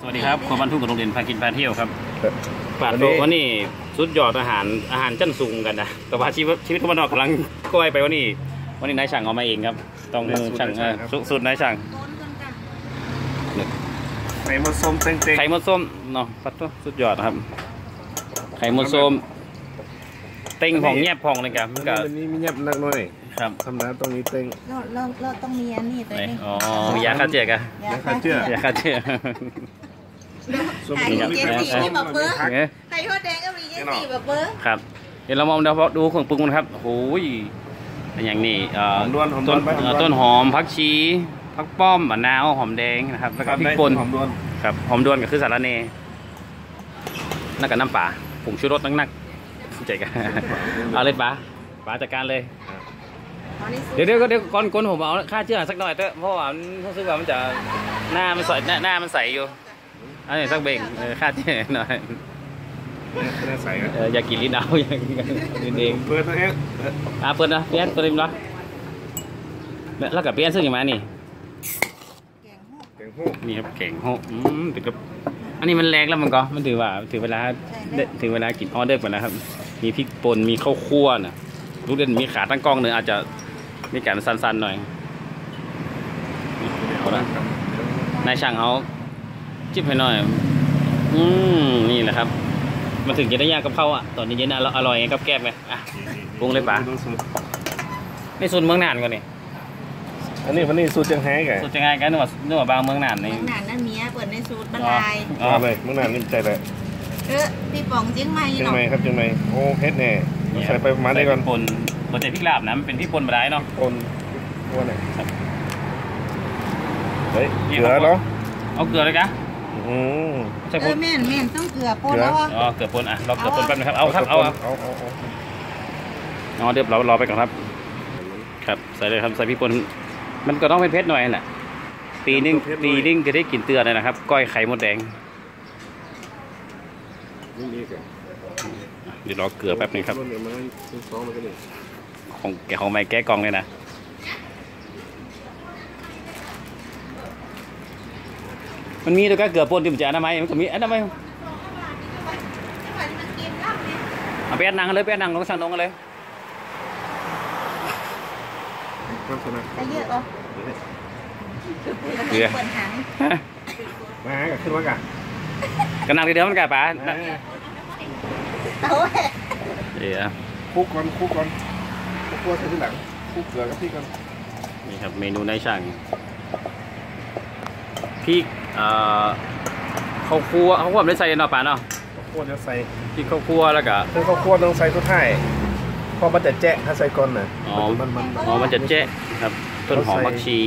สวัสดีครับครัวบ้านทุ่งกับโรงเรียนพากินพาเที่ยวครับครับปาดวันโตนี้วันนี้สุดยอดอาหารอาหารชั้นสูงกันนะแต่ว่าชีวิตชีวิตคนบ้านนอกกำลังก้อยไปวันนี้ วันนี้นายช่างเอามาเองครับ ต้องมือช่างเออสุสุดนายช่างไข่มดส้มเต็งไข่มดส้มเนาะปัดโตสุดยอดนะครับ ไข่มดส้มเต็งผ่องแยบผ่องเลยครับๆมันก็ก็วันนี้มีเงียบนักหน่อยครับทำน้ำตรงนี้เต็งเราเราเราต้องมีอันนี้ตัวไหนนี้อ๋อมียาฆ่าเชื้อกันยาฆ่าเชื้อยาฆ่าเชื้อส้ มไข่นี่เจก็นมีสีนี่แบบเบิ้งเอ๊ะไข่ทอดแดงก็มีเจนสีแบบเบิ้งครับเดี๋ยวเรามาดูดูเครื่องปรุงกันครับโอ้ยเป็นอย่างนี้เอ่อหอมด้วนหอมด้ต้วนนไปเอ่อต้นหอมผักชีผักป้อมมะนาวหอมแดงนะครับแล้วก็พริกป่นหอมด้วนครับหอมด้วนก็คือสาระเนแล้วก็น้ำปลาผงชูรสนักๆใจกันเอาเลยปลาปลาจัดการเลยตอนนี้เดี๋ยวเดี๋ยวเดี๋ยวก่อนก่อนผมเอาค่าเชื่อสักหน่อยเถอะเพราะว่ามันรู้สึกว่ามันจะหน้ามันใสหน้าหน้ามันใสอยู่ อันนี้สักเบ่งเออค่าเชื่อหน่อยเนี่ยไม่ได้ใส่กันเอออยากกินลิ้นเอาอยากกินลิ้นเองเปิดตัวเองอะเปิดนะเปลี่ยนเปิดเลยมั้ยเนี่ยแล้วกับเปลี่ยนซึ่งอย่างมานี่แกงหกแกงฮู้นี่ครับเก่งโหอืมถึงกับอันนี้มันแรงแล้วมันก็มันถือว่าถือเวลาได้ถึงเวลากินออเดอร์ก่อนนะครับ มีพริกป่นมีข้าวคั่วนะลูกเด่นมีขาตั้งกล้องเนื้ออาจจะมีการสั้นๆหน่อยเอาละนายช่างเอา จิ้มให้หน่อย อืมนี่แหละครับ มันถึงจะได้ยากกับเขาวอะตอนนี้เย็นๆอร่อยไงกับแก้มไงอะปรุงเลยปะดูสูตรในส่วนเมืองน่านก่อนนี่อันนี้วันนี้สูตรจังแฮกไงสุดจะง่ายกันนึกว่านึกว่าบางเมืองน่านนี่เมืองหนานนั่นเมียเปิดในสูตรบรรอ๋อลายอ๋อเอาเลยเมื่อนานนี่ใจเลยเออพี่ป๋องเจียงใหม่เชียงเนาะใหม่ครับเชียงใหม่โอ้เฮ็ดแน่ใส่ไปประมาณนี้ก่อนใส่พริกป่นบนใจพริกลาบนะมันเป็นพริกป่นมาได้เนาะคนอ้วนหน่อยครับเฮ้ยเกลือเนาะเอาเกลือเลยกะ อืมใส่เอป่อนแม่นแม่นต้องเกลือป่นแล้วอะอ๋อเกลือป่นอะเราเกลือป่นแป๊บนึงครับเอาครับเอาครับเอาเอาเอาอ๋อเดี๋ยวเรารอไปก่อนครับ ครับใส่เลยครับใส่พริกป่นมันก็ต้องเป็นเผ็ดหน่อยน่ะปีนึงปีนึงจะได้กลินเตือนเลยนะครับ ก้อยไข่มดแดงนี่นี่แกเดี๋ยวรอเกลือแป๊บนึงครับนเนี่ยมันซื้อซองมาก็ได้ของแกของไม่แก้กองเลยนะ มันมีตัวก็เกลือป่นที่มันจะอนามัยมันก็มีอนามัยมันกินแล้วเนี่ยเอาไปอัดนังกันเลยไปอัดนังลงสั่งตรงกันเลยความสนับใส่เยอะเหรอเกลือเปิดหางมาหากับขึ้นมากะกันนังทีเดียวมันกลายป่าเอาไว้เดี๋ยวคลุกก่อนคลุกก่อนคลุกกลัวใส่ที่หลังคลุกเกลือกับพี่ก่อนนี่ครับเมนูในช่างพริกเอ่อ ข้าวคั่วข้าวคั่วไม่ได้ใส่เนาะป่าเนาะข้าวคั่วจะใส่พริกข้าวคั่วแล้วก็คือข้าวคั่วต้องใส่สุดท้ายเพราะมันจะแจ๊ะถ้าใส่ก่อนน่ะอ๋อมันมันอ๋อมันจะเจ๊ะครับ ต้นหอมผักชี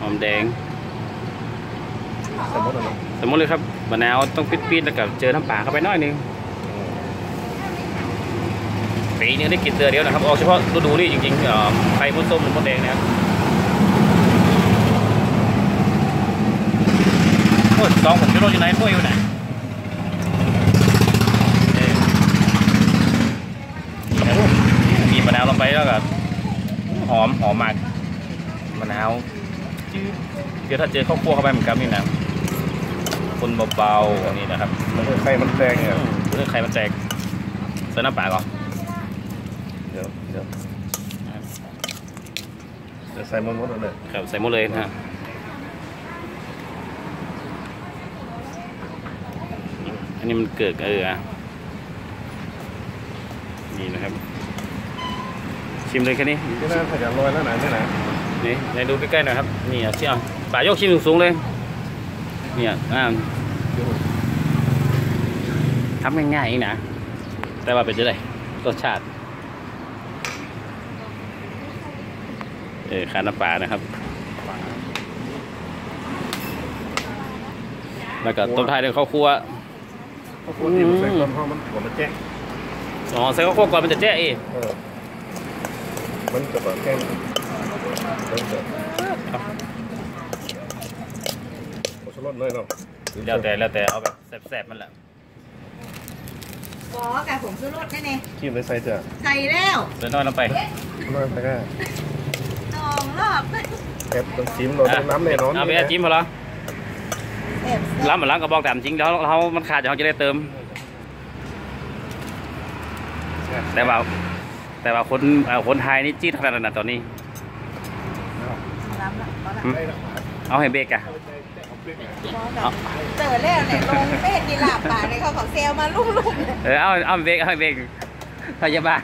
หอมแดงใส่หมดแล้วเนาะสมมติเลยครับมะนาวต้องปิดๆแล้วก็เจอน้ำปลาเข้าไปหน่อยหนึงปีนึงได้กินเตือเดียวนะครับออกเฉพาะฤดูนี้จริงๆเอ่อไข่มดส้มหรือมดแดงเนะครับ อ้ยซองผมจะโรยอยู่ไหนถ้วยอยู่ไหนเอ่อมีมะนาวลงไปแล้วก็หอมหอมมากมะนาวเดี๋ยวถ้าเจอข้าวคั่วเข้าไปเหมือนกันนี่นะคนเบาๆอย่างนี้นะครับมันคือไข่มันแดงเนี่ยเรื่องไข่มันแตกใส่น้ำปลาก่อนเดี๋ยวเดี๋ยวเดี๋ยวใส่หมดหมดแล้วเลยครับใส่หมดเลยนะฮะ อันนี้มันเกิดเอออะนี่นะครับ ชิมเลยแค่นี้ที่นั่นถ้าจะลอยแล้วนะนี่นะนี่ไหนดูใกล้ๆหน่อยครับนี่อะชิมเอาปลายกชิมสูงๆเลยเนี่ยอ่าทำง่ายๆเองนะแต่ว่าเป็นจะได้รสชาติเออขาน้ำปลานะครับ แล้วก็ต้มท้ายด้วยข้าวคั่ว ข้าวคั่วที่มันใส่ก่อนเพราะมันหัวมันแจ๊ะอ๋อใส่ข้าวคั่วก่อนมันจะแจ้เองเออมันจะแบบแค่มันจะโอ้ชลดเลยเนาะแล้วแต่แล้วแต่เอาแบบแซ่บๆมันแหละบอกกับผมซื้อรถแน่ขี้มเลยใส่เถอะๆใส่แล้วเดินน้อยลงไปน้อยไปก็สองรอบ แอบต้องชิมโดนน้ำแน่นอนเอาไปอาจิ้มพอแล้วเแซ่บแซ่บล้ำมาล้างก็บอกตามจริงแล้วเขามันขาดเดี๋ยวเขาจะได้เติม แต่ว่า แต่ว่าคนเอ่อคนไทยนี่จี๊ดขนาดนั้นนะตอนนี้ล้ำละพอละอืมเอาให้เบรกอะพอละเจอแล้วเนี่ยลงเฟซกีฬาป่าเลยเขาเขาเซลมาลุ่มๆเนี่ยเออเอาเอาให้เบรกเอาให้เบรกพยาบาล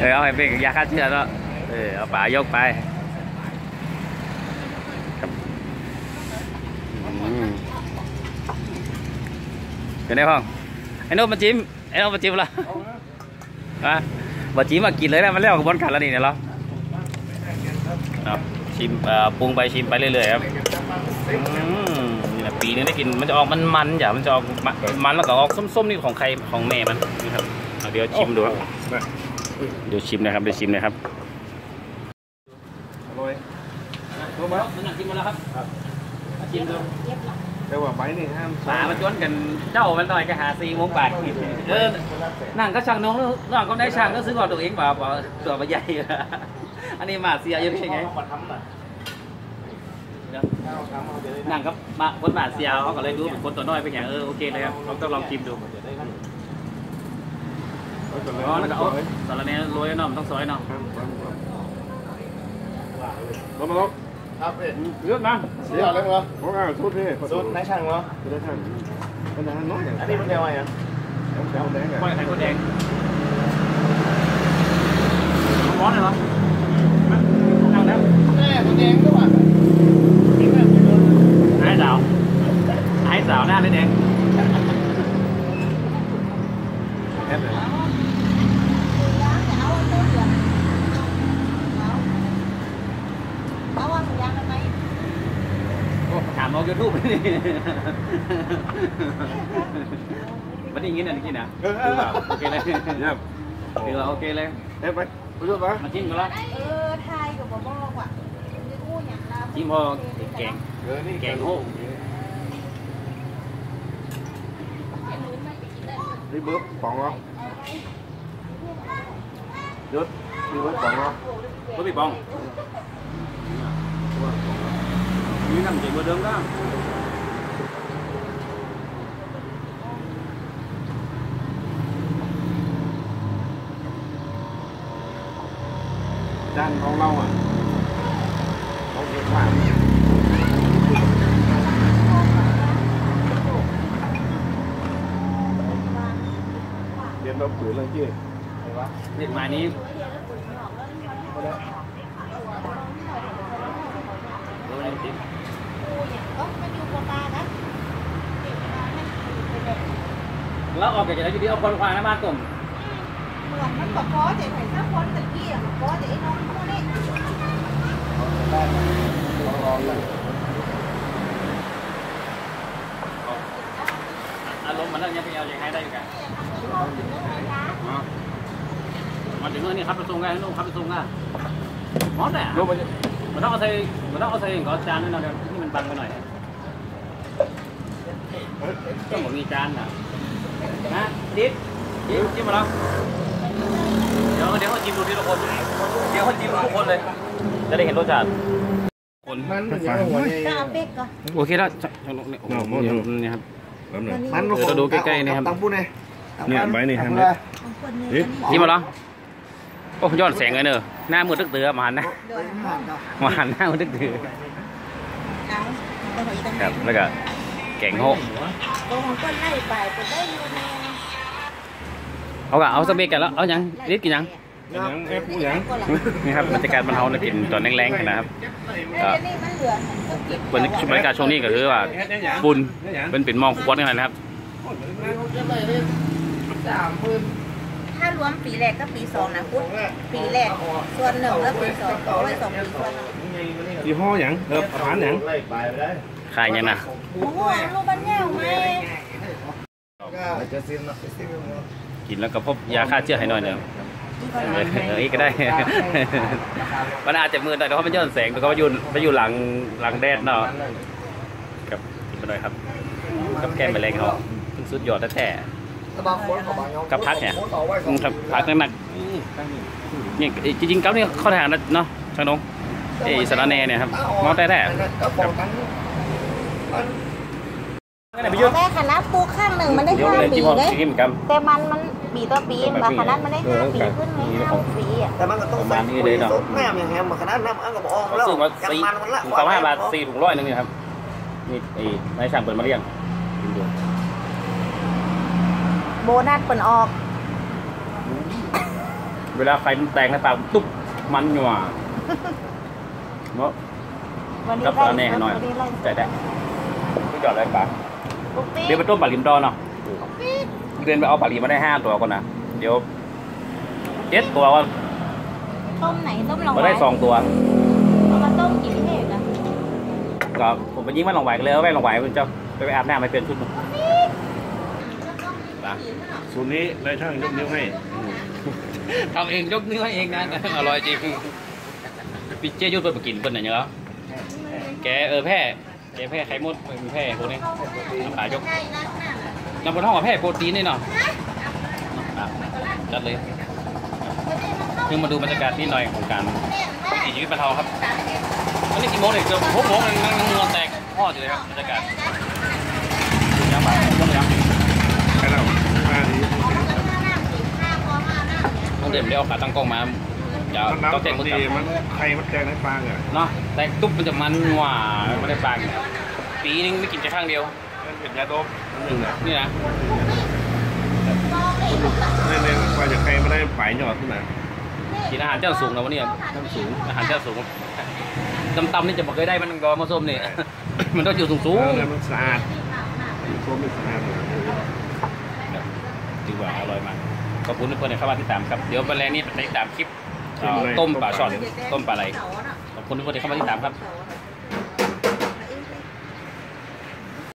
เออเอาให้เบรกยาฆ่าเชื้อเนาะ เออเอาป่ายกไปครับอืม เป็นไงพ่องไอ้โน้ตมาจิ้มไอ้โน้ตมาจิ้มเหรออะมาจิ้มมากินเลยนะมันเรียกว่าขบวนการแล้วนี่เนี่ยเหรอเอาชิมเอ่อปรุงไปชิมไปเรื่อยๆครับอืมนี่แหละปีนึงได้กินมันจะออกมันมันๆอย่ามันจะออกมันมันแล้วก็ออกส้มๆนี่ของใครของแม่มันนี่ครับเอาเดี๋ยวชิมดูครับนะเดี๋ยวชิมนะครับเดี๋ยวชิมนะครับอร่อยรู้ไหมมันนั่งชิมมาแล้วครับชิมดู แต่ว่าใบนี่ห้ามหมามันจวนกันเจ้ามันหน่อยก็หาซีโมงบาทเออนั่งก็ช่างน้องน้องก็ได้ช่างก็ซื้อก่อนตัวเองเปล่าเปล่าตัวมันใหญ่อันนี้มาเสียอยู่ได้ไงนั่งก็มาคนมาเสียเขาก็เลยดูเป็นคนตัวน้อยเป็นอย่างเออโอเคเลยครับเราต้องลองชิมดูอ๋อแล้วก็เอาสารแหน่โรยเนาะมันต้องซอยเนาะลงมาลง ครับพี่เลือกนะเสียอะไรวะขออ่านสุดนี่ขอสูสุตดรนายช่างวะจะได้ท่านเป็นทหารน้อยอย่างอันนี้มันเรียกว่าไงแถวแดงปล่อยอะไข่คนแดงร้อนเลยเหรอนั่งแล้วแม่มันแดงด้วยว่ะไอ้สาวไอ้สาวหน้าเลยแดงแอปเลย เอาว่าหมูย่างกันไหม ถามน้องยูทูบนี่มันได้ยินอะไรกินนะคือว่าโอเคเลยเยี่ยมคือว่าโอเคเลยเอ๊ะไปไปดูปะมาจิ้มกันแล้วเออไทยกับบ่บอกว่ะจะกู้อย่างเราจิ้มพอแกงเออนี่แกงโฮนี่เบิร์ดปองเหรอยุดนี่เบิร์ดปองเหรอ có bị bong như nằm chỉ vừa đứng đó จานของเราอะของ เก็บผ่านเรียนเราผืนเลยที่ việc mà ní กู้อย่างก็มาอยู่กับตานะแล้วออกจากจุดที่เอาคนควางหน้าบ้านกลุ่มเหมือนมันก็พอแต่ไข่ข้าวคนตะกี้อะพอแต่ไอ้น้องพวกนี้อารมณ์มันเรื่องนี้ไปเอาอย่างไรได้กันมาถึงเรื่องนี้ครับประตูไงนู่นครับประตูไงมอสเนี่ยรู้ไห มมันต้องเอาใส่มันต้องเอาใส่ก่อนจานนั่นนะที่มันบังไปหน่อยต้องบอกมีจานนะนะดิ๊ดดิ๊ดจิ้มมาแล้วเดี๋ยวเดี๋ยวเขาจิ้มดูทีละคนเดี๋ยวเขาจิ้มทุกคนเลย จะได้เห็นรสชาติคนมันมันยังหัวเนี่ยก็เอาเป็กก่อนโอเคแล้วนี่ครับน้ำหนึ่งมันเออดูใกล้ๆนะครับตั้งพูดเลยเนี่ยใบนี่ทำเลได้ยของคนนี้นี่จิ้มมาแล้วโอ้ยอดแสงเลยเนอะ หน้ามืดตึกเตือมาหันนะโดยผ่ามาหันหน้ามืดตึกเตือเอาตัวหอยตั้งครับแล้วก็แกงโฮตัวของคนไล่ไปไปได้ยูนเอากะเอาสเปกกันแล้วเอายังรีดกินยังยังเอ๊ะผู้ยังนี่ครับบรรยากาศมันเฮาเนี่ยกินตอนแรงๆกันนะครับเดี๋ยวนี้มันเหลือก็เก็บรรยากาศช่วงนี้ก็คือว่าปุ่นเป็นปิ่นมองควนกันนะครับสามหมื่น รวมปีแรกก็ปีสองนะพุทธปีแรกส่วนหนึ่งแล้วปีสองเอาไว้สองปีส่วนหนึ่งยี่ห้อยังเอออาหารยังไล่ไปได้ขายยังนะโอ้โหลูกบ้านแง่วไหมก็จะซิมนะซิมกินแล้วก็พบยาฆ่าเชื้อให้หน่อยหนึงเออเอออีกก็ได้ มันอาจจะมืดหน่อยแต่ว่ามันย้อนแสงแต่ก็ว่าอยู่ไปอยู่หลังหลังแดดเนาะกับกินไปหน่อยครับ กับแกงไปแรงเขาสุดยอดแท้บางคนบาง กับพักเนี่ยๆอืมครับพักหนักๆนี่จริงๆเก้านี่เข้าทางนะเนาะช่างนงเอ้ยสารแหนเนี่ยครับมอแต่แท้ก็บอกทั้งงั้นไหนไปยุ่งแม่คณะปลูกข้างหนึ่งมันได้เดี๋ยวห้าเลยปีจิ้มเอาเลยจิ้มกันแต่มันมันปีต่อปีบางคณะมันได้ห้าปีขึ้นไหมห้าปีอะแต่มันก็ต้องประมาณนี้เลยเนาะแม่อย่างเงี้ยมันขนาดน้ำอันก็บอกออกเขาแล้วซื้อมาจังสี่มันมันละถุงสามห้าบาทสี่ถุงร้อยหนึงเนี่ยครับนี่ไอ้นายช่างเปิดมาเรียงกินดู โบนัสเปิดออก เวลาไฟมันแตกในปากตุ๊บมันหยวเนาะวันนี้กับไล่ตาแน่หน่อยวันนี้ไล่ใจได้ก็จอดเลยปะปุ๊กปิ๊เดี๋ยวไปต้มปลาลิมดอนเนาะเดินไปเอาปลาลิมมาได้ห้าตัวก่อนนะเดี๋ยวเจ็ดตัวก็ต้มไหนต้มลองมาได้สองตัวเอามาต้มกี่เทศนะก็ผมไปยิงมันลงไหวกันเลยเอาไว้ลงไหวมันจะไปอาบน้ำไปเปลี่ยนชุดมันปะ สูตรนี้นายช่างยกนิ้วให้ทำเองยกนิ้วให้เองนะอร่อยจริงพี่เจยุทธเปิดมากินเปิดไหนเนาะแกเออแพร่แกแพร่ไข่มดเป็นแพร่พวกนี้น้ำปลายกน้ำบนห้องกับแพร่โปรตีนนี่เนาะอะจัดเลยเพิ่งมาดูบรรยากาศนิดหน่อยของการวิถีชีวิตบรรเทาครับวันนี้กี่โมงเนี่ยเกือบหกโมงเลยนั่งงวนแตกพ่ออยู่เลยครับบรรยากาศยังไปยังยัง แค่เรามาดี ต้องเดินเดี๋ยวเอาขาตั้งกล้องมาอย่ามันต้องน้ำแจ้งมือดีกับมันใครมันแกงในฟางอะเนาะแต่ตุ๊บมันจะมันหวานไม่ได้ปลางปีนึงไม่กินแค่ข้างเดียว มันเป็นยาดมอันหนึ่งอะนี่นะเนี่ยเนี่ยกว่าจะใครไม่ได้ฝ่ายหยอดขึ้นมากินอาหารเจ้าสูงนะวันนี้ท่านสูงอาหารเจ้าสูงตำตำๆนี่จะบอกเคยได้มันก็มาส้มนี่ มันต้องอยู่สูงสูงแล้วเนี่ยมันสะอาดมันตัวมันสะอาดเลย ดีกว่าอร่อยมาก ขอบคุณทุกคนที่เข้ามาติดตามครับ เดี๋ยววันแรกนี้ไปติดตามคลิปเอ่อต้มปลาช่อน ต้มปลาไหลขอบคุณทุกคนที่เข้ามาติดตามครับเสาร์